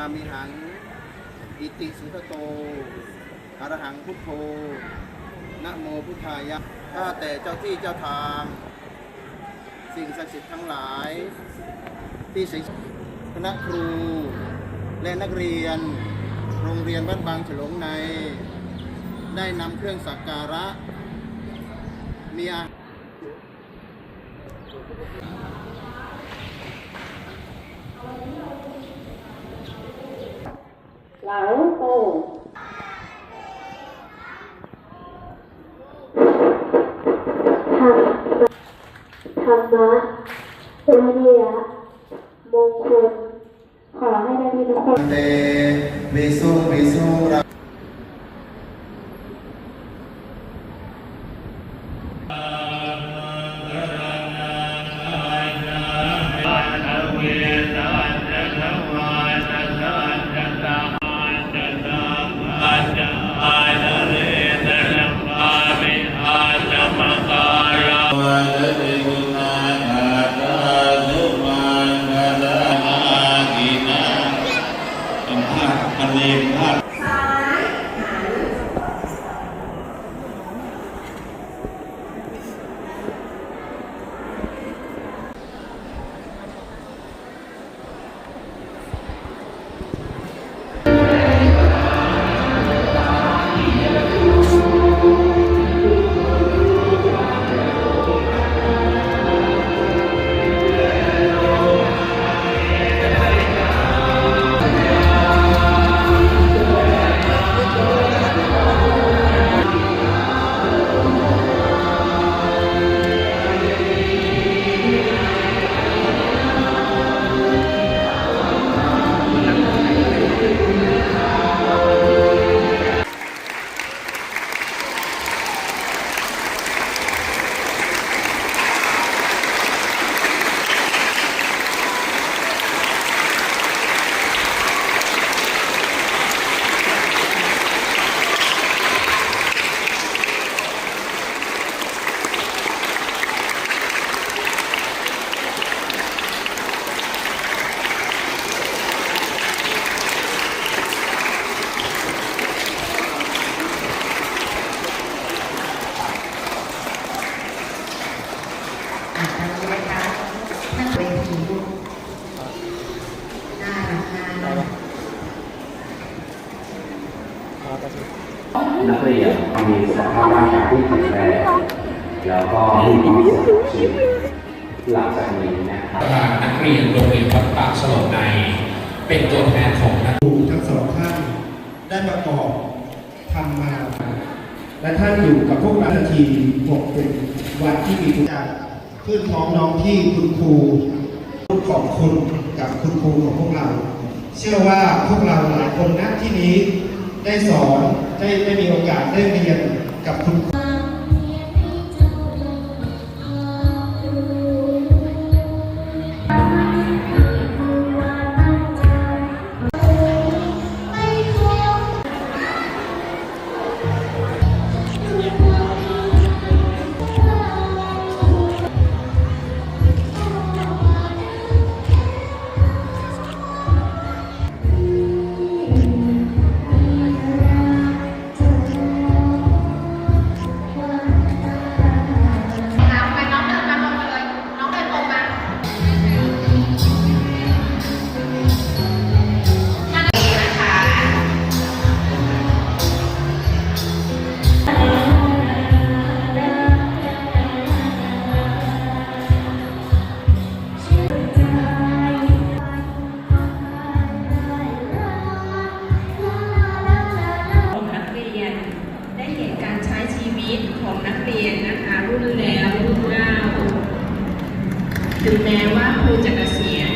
มามีหัง อิติสุขโตอรหังพุทโธนะโมพุทธายะข้าแต่เจ้าที่เจ้าทาง สิ่งศักดิ์สิทธิ์ทั้งหลาย ที่สิงคณะครู และนักเรียน โรงเรียนบ้านบางฉลงใน ได้นำเครื่องสักการะ มีอา หลังโตธรรมธรรมะวิริยะมงคลขอให้ได้ที่ทุกคนเตวิสุวิสุ ระอะ ทางนี้นะคะนั่งเวทีลูกน่ารักน่ารักนักเรียนมีสุขภาพร่างกายที่แข็งแรงแล้วก็มีความสุขกับชีวิตหลังจากนี้นะครับทางนักเรียนโรงเรียนวัดป่าฉลองใน เป็นตัวแทนของนักครูทั้งสองท่านได้ประกอบทำมา และท่านอยู่กับพวกเรานาทีหกเป็นวันที่มีทุกอย่าง ขึ้นท้องน้องที่คุณครูขอบคุณกับคุณครูของพวกเรา เชื่อว่าพวกเราหลายคนณที่นี้ได้สอนได้ได้มีโอกาสได้เรียนกับคุณครู แม้ว่าครูจะเกษียณ